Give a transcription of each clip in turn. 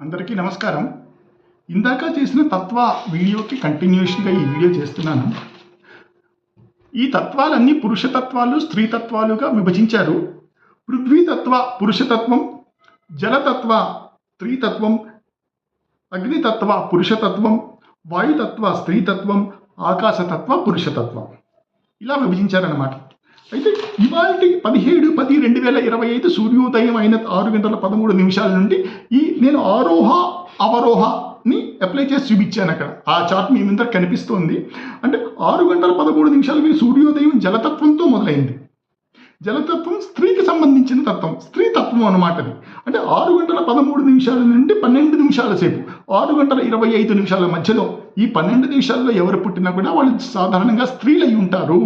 అందరికీ నమస్కారం. ఇందాక చేసిన తత్వ వీడియోకి కంటిన్యూషన్గా ఈ వీడియో చేస్తున్నాను. ఈ తత్వాలన్నీ పురుషతత్వాలు స్త్రీతత్వాలుగా విభజించారు. పృథ్వీతత్వ పురుషతత్వం జలతత్వ స్త్రీతత్వం అగ్నితత్వ పురుషతత్వం వాయుతత్వ స్త్రీతత్వం ఆకాశతత్వ పురుషతత్వం ఇలా విభజించారన్నమాట. అయితే ఇవాళ పదిహేడు పది రెండు వేల ఇరవై ఐదు సూర్యోదయం అయిన ఆరు గంటల పదమూడు నిమిషాల నుండి ఈ నేను ఆరోహ అవరోహని అప్లై చేసి చూపించాను అక్కడ. ఆ చార్ట్ మీ ముందర కనిపిస్తోంది. అంటే ఆరు గంటల పదమూడు నిమిషాలకి సూర్యోదయం జలతత్వంతో మొదలైంది. జలతత్వం స్త్రీకి సంబంధించిన తత్వం స్త్రీ తత్వం అన్నమాట అది. అంటే ఆరు గంటల పదమూడు నిమిషాల నుండి పన్నెండు నిమిషాల సేపు ఆరు గంటల ఇరవై ఐదు నిమిషాల మధ్యలో ఈ పన్నెండు నిమిషాల్లో ఎవరు పుట్టినా కూడా వాళ్ళు సాధారణంగా స్త్రీలై ఉంటారు.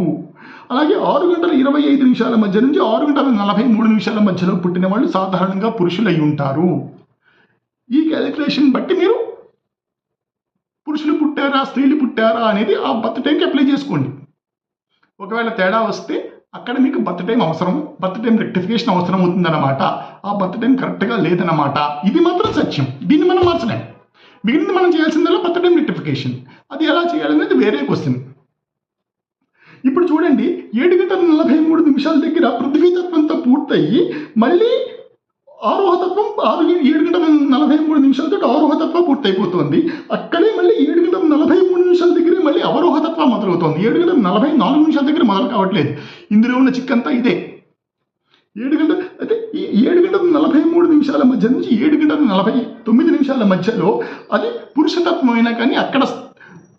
అలాగే ఆరు గంటల ఇరవై ఐదు నిమిషాల మధ్య నుంచి ఆరు గంటల నలభై మూడు నిమిషాల మధ్యలో పుట్టిన వాళ్ళు సాధారణంగా పురుషులై ఉంటారు. ఈ క్యాలిక్యులేషన్ బట్టి మీరు పురుషులు పుట్టారా స్త్రీలు పుట్టారా అనేది ఆ బర్త్ టైంకి అప్లై చేసుకోండి. ఒకవేళ తేడా వస్తే అక్కడ మీకు బర్త్ టైం అవసరం బర్త్ టైం రెక్టిఫికేషన్ అవసరం అవుతుందన్నమాట. ఆ బర్త్ టైం కరెక్ట్గా లేదన్నమాట. ఇది మాత్రం సత్యం. దీన్ని మనం మార్చలేం. మిగిలింది మనం చేయాల్సిందల్లా బర్త్ టైం రెక్టిఫికేషన్ అది ఎలా చేయాలనేది వేరే క్వశ్చన్ ఇప్పుడు చూడండి ఏడు గంటల నలభై మూడు నిమిషాల దగ్గర పృథ్వీతత్వంతో పూర్తయి మళ్ళీ ఆరోహతత్వం ఆరు ఏడు గంటల నలభై మూడు నిమిషాలతో ఆరోహతత్వం పూర్తయిపోతుంది. అక్కడే మళ్ళీ ఏడు గంటల నలభై మూడు నిమిషాల దగ్గరే మళ్ళీ అవరోహతత్వం మొదలవుతుంది. ఏడు గంటల నలభై నాలుగు నిమిషాల దగ్గర మొదలు కావట్లేదు. ఇందులో ఉన్న చిక్కంతా ఇదే. ఏడు గంటల అయితే ఈ ఏడు గంటల నలభై మూడు నిమిషాల మధ్య నుంచి ఏడు గంటల నలభై తొమ్మిది నిమిషాల మధ్యలో అది పురుషతత్వం అయినా కానీ అక్కడ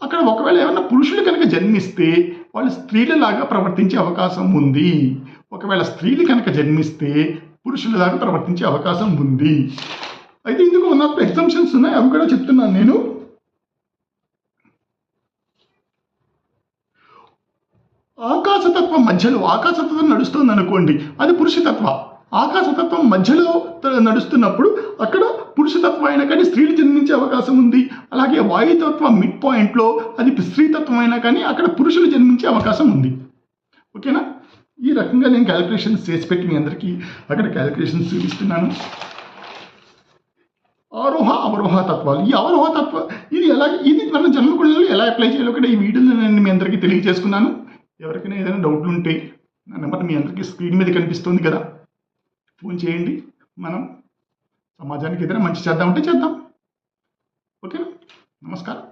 అక్కడ ఒకవేళ ఏమైనా పురుషులు జన్మిస్తే వాళ్ళు స్త్రీలలాగా ప్రవర్తించే అవకాశం ఉంది. ఒకవేళ స్త్రీలు కనుక జన్మిస్తే పురుషులలాగా ప్రవర్తించే అవకాశం ఉంది. అయితే ఇందుకు ఉన్న ఎగ్జామ్షన్స్ ఉన్నాయి. అవి కూడా చెప్తున్నాను నేను. ఆకాశతత్వం మధ్యలో ఆకాశతత్వం నడుస్తుంది అనుకోండి అది పురుషతత్వ. ఆకాశతత్వం మధ్యలో నడుస్తున్నప్పుడు అక్కడ పురుషతత్వం అయినా కానీ స్త్రీలు జన్మించే అవకాశం ఉంది. అలాగే వాయుతత్వం మిడ్ పాయింట్లో అది స్త్రీతత్వం అయినా కానీ అక్కడ పురుషులు జన్మించే అవకాశం ఉంది. ఓకేనా? ఈ రకంగా నేను క్యాలిక్యులేషన్స్ చేసి పెట్టి మీ అందరికీ అక్కడ క్యాలిక్యులేషన్స్ చూపిస్తున్నాను. ఆరోహ అవరోహ తత్వాలు. ఈ అవరోహ తత్వ ఇది ఎలా ఇది మన జన్మకుళ్ళలో ఎలా అప్లై చేయాలో కూడా ఈ వీడియోలో నేను మీ అందరికీ తెలియజేసుకున్నాను. ఎవరికైనా ఏదైనా డౌట్లు ఉంటే నా నెంబర్ మీ అందరికీ స్క్రీన్ మీద కనిపిస్తుంది కదా. ఫోన్ చేయండి. మనం సమాజానికి ఏదైనా మంచి చేద్దామంటే చేద్దాం. ఓకేనా? నమస్కారం.